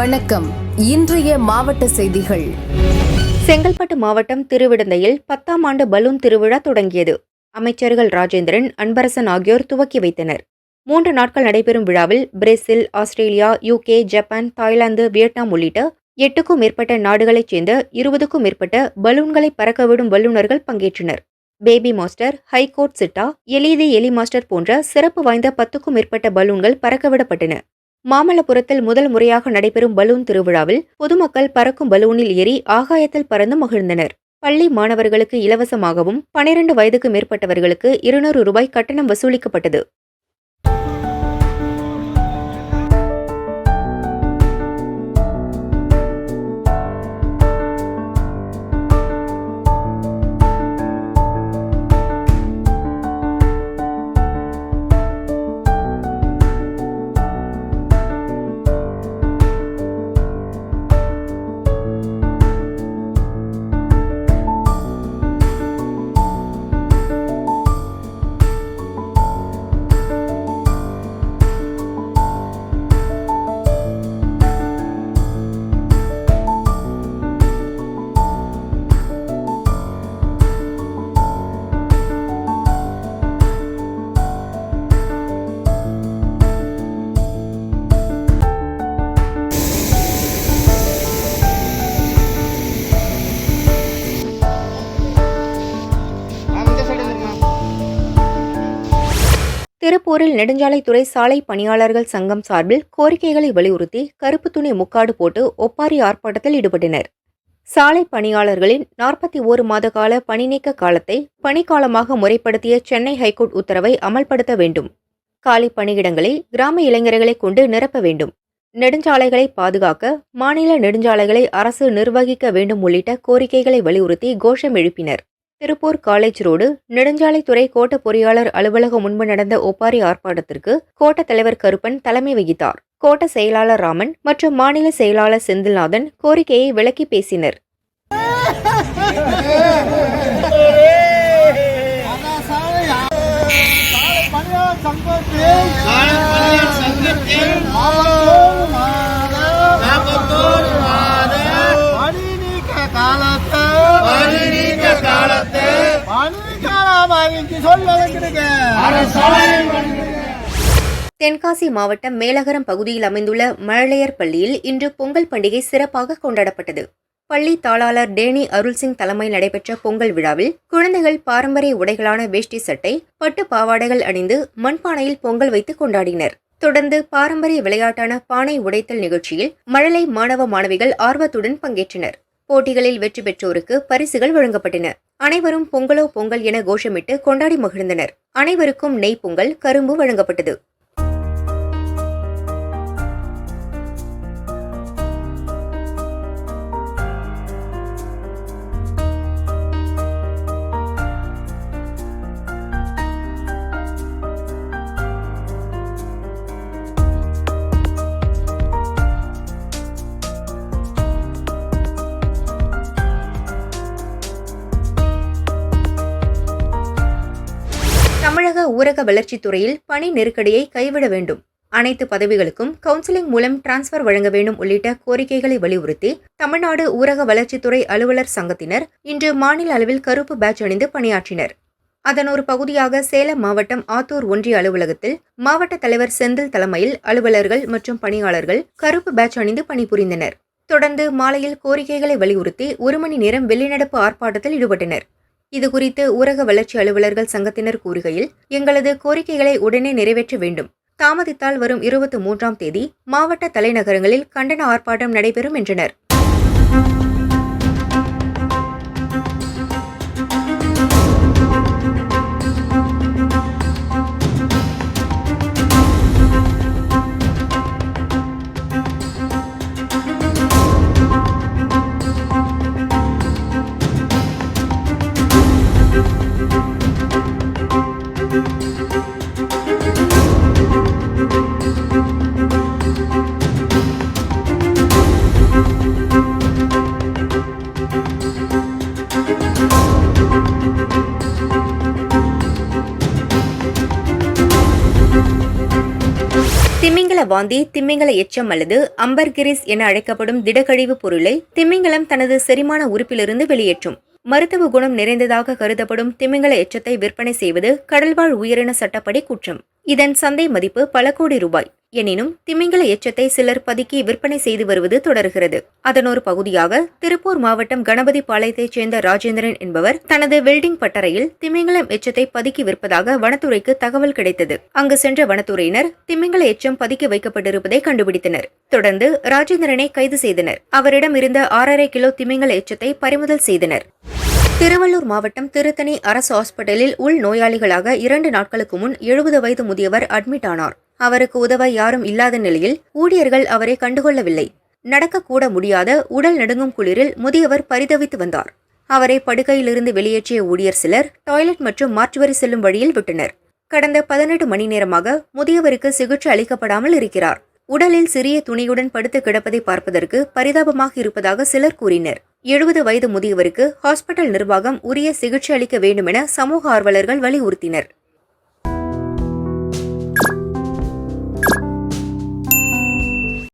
வணக்கம். இன்றைய மாவட்ட செய்திகள். செங்கல்பட்டு மாவட்டம் திருவிடந்தையில் பத்தாம் ஆண்டு பலூன் திருவிழா தொடங்கியது. அமைச்சர்கள் ராஜேந்திரன் அன்பரசன் ஆகியோர் துவக்கி வைத்தனர். மூன்று நாட்கள் நடைபெறும் விழாவில் Brazil Australia UK Japan Thailand Vietnam உள்ளிட்ட எட்டுக்கும் மேற்பட்ட நாடுகளைச் சேர்ந்த இருபதுக்கும் மேற்பட்ட பலூன்களை பறக்கவிடும் வல்லுநர்கள் பங்கேற்றனர். பேபி மாஸ்டர் ஹைகோர்ட் சிட்டா எலிதி எலி மாஸ்டர் போன்ற சிறப்பு வாய்ந்த பத்துக்கும் மேற்பட்ட பலூன்கள் பறக்கவிடப்பட்டன. மாமல்லபுரத்தில் முதல் முறையாக நடைபெறும் பலூன் திருவிழாவில் பொதுமக்கள் பறக்கும் பலூனில் ஏறி ஆகாயத்தில் பறந்து மகிழ்ந்தனர். பள்ளி மாணவர்களுக்கு இலவசமாகவும் பனிரெண்டு வயதுக்கு மேற்பட்டவர்களுக்கு இருநூறு ரூபாய் கட்டணம் வசூலிக்கப்பட்டது. திருப்பூரில் நெடுஞ்சாலைத்துறை சாலை பணியாளர்கள் சங்கம் சார்பில் கோரிக்கைகளை வலியுறுத்தி கருப்பு துணி முக்காடு போட்டு ஒப்பாரி ஆர்ப்பாட்டத்தில் ஈடுபட்டனர். சாலை பணியாளர்களின் நாற்பத்தி ஓரு மாத கால பணிநீக்க காலத்தை பணிக்காலமாக முறைப்படுத்திய சென்னை ஹைகோர்ட் உத்தரவை அமல்படுத்த வேண்டும். காலி பணியிடங்களை கிராம இளைஞர்களை கொண்டு நிரப்ப வேண்டும். நெடுஞ்சாலைகளை பாதுகாக்க மாநில நெடுஞ்சாலைகளை அரசு நிர்வகிக்க வேண்டும் உள்ளிட்ட கோரிக்கைகளை வலியுறுத்தி கோஷம் எழுப்பினர். திருப்பூர் காலேஜ் ரோடு நெடுஞ்சாலைத்துறை கோட்ட பொறியாளர் அலுவலகம் முன்பு நடந்த ஒப்பாரி ஆர்ப்பாட்டத்திற்கு கோட்ட தலைவர் கருப்பன் தலைமை வகித்தார். கோட்ட செயலாளர் ராமன் மற்றும் மாநில செயலாளர் செந்தில்நாதன் கோரிக்கையை விளக்கி பேசினர். தென்காசி மாவட்டம் மேலகரம் பகுதியில் அமைந்துள்ள மழலையர் பள்ளியில் இன்று பொங்கல் பண்டிகை சிறப்பாக கொண்டாடப்பட்டது. பள்ளி தாளாளர் டேனி அருள்சிங் தலைமையில் நடைபெற்ற பொங்கல் விழாவில் குழந்தைகள் பாரம்பரிய உடைகளான வேஷ்டி சட்டை பட்டு பாவாடைகள் அணிந்து மண்பானையில் பொங்கல் வைத்து கொண்டாடினர். தொடர்ந்து பாரம்பரிய விளையாட்டான பானை உடைத்தல் நிகழ்ச்சியில் மழலை மாணவ மாணவிகள் ஆர்வத்துடன் பங்கேற்றனர். போட்டிகளில் வெற்றி பெற்றோருக்கு பரிசுகள் வழங்கப்பட்டன. அனைவரும் பொங்கலோ பொங்கல் என கோஷமிட்டு கொண்டாடி மகிழ்ந்தனர். அனைவருக்கும் நெய் பொங்கல் கரும்பு வழங்கப்பட்டது. ஊரக வளர்ச்சித் துறையில் பணி நெருக்கடியை கைவிட வேண்டும். அனைத்து பதவிகளுக்கும் கவுன்சிலிங் மூலம் டிரான்ஸ்பர் வழங்க வேண்டும் உள்ளிட்ட கோரிக்கைகளை வலியுறுத்தி தமிழ்நாடு ஊரக வளர்ச்சித்துறை அலுவலர் சங்கத்தினர் இன்று மாநில அளவில் கருப்பு பேட்ச் அணிந்து பணியாற்றினர். அதன் ஒரு பகுதியாக சேலம் மாவட்டம் ஆத்தூர் ஒன்றிய அலுவலகத்தில் மாவட்ட தலைவர் செந்தில் தலைமையில் அலுவலர்கள் மற்றும் பணியாளர்கள் கருப்பு பேட்ச் அணிந்து பணிபுரிந்தனர். தொடர்ந்து மாலையில் கோரிக்கைகளை வலியுறுத்தி ஒரு மணி நேரம் வெளிநடப்பு ஆர்ப்பாட்டத்தில் ஈடுபட்டனர். இதுகுறித்து ஊரக வளர்ச்சி அலுவலர்கள் சங்கத்தினர் கூறுகையில் எங்களது கோரிக்கைகளை உடனே நிறைவேற்ற வேண்டும். தாமதித்தால் வரும் இருபத்தி மூன்றாம் தேதி மாவட்ட தலைநகரங்களில் கண்டன ஆர்ப்பாட்டம் நடைபெறும் என்றனர். வாந்தி திமிங்கல எச்சம் அல்லது அம்பர்கிரிஸ் என அழைக்கப்படும் திடக்கழிவு பொருளை திமிங்கலம் தனது செரிமான உறுப்பிலிருந்து வெளியேற்றும். மருத்துவ குணம் நிறைந்ததாக கருதப்படும் திமிங்கல எச்சத்தை விற்பனை செய்வது கடல்வாழ் உயிரின சட்டப்படி குற்றம். இதன் சந்தை மதிப்பு பல கோடி ரூபாய். எனினும் திமிங்கல எச்சத்தை சிலர் பதுக்கி விற்பனை செய்து வருவது தொடர்கிறது. அதன் ஒரு பகுதியாக திருப்பூர் மாவட்டம் கணபதி பாளையத்தைச் சேர்ந்த ராஜேந்திரன் என்பவர் தனது வெல்டிங் பட்டறையில் திமிங்கலம் எச்சத்தை பதுக்கி விற்பதாக வனத்துறைக்கு தகவல் கிடைத்தது. அங்கு சென்ற வனத்துறையினர் திமிங்கல எச்சம் பதுக்கி வைக்கப்பட்டிருப்பதை கண்டுபிடித்தனர். தொடர்ந்து ராஜேந்திரனை கைது செய்தனர். அவரிடம் இருந்த ஆறரை கிலோ திமிங்கல எச்சத்தை பறிமுதல் செய்தனர். திருவள்ளூர் மாவட்டம் திருத்தணி அரசு ஹாஸ்பிட்டலில் உள் நோயாளிகளாக இரண்டு நாட்களுக்கு முன் எழுபது வயது முதியவர் அட்மிட் ஆனார். அவருக்கு உதவ யாரும் இல்லாத நிலையில் ஊழியர்கள் அவரை கண்டுகொள்ளவில்லை. நடக்கக்கூட முடியாத உடல் நடுங்கும் குளிரில் முதியவர் பரிதவித்து வந்தார். அவரை படுக்கையிலிருந்து வெளியேற்றிய ஊழியர் சிலர் டாய்லெட் மற்றும் மாற்றுவரி செல்லும் வழியில் விட்டனர். கடந்த பதினெட்டு மணி நேரமாக முதியவருக்கு சிகிச்சை அளிக்கப்படாமல் இருக்கிறார். உடலில் சிறிய துணியுடன் படுத்து கிடப்பதை பார்ப்பதற்கு பரிதாபமாக இருப்பதாக சிலர் கூறினர். எழுபது வயது முதியவருக்கு ஹாஸ்பிட்டல் நிர்வாகம் உரிய சிகிச்சை அளிக்க வேண்டுமென சமூக ஆர்வலர்கள் வலியுறுத்தினர்.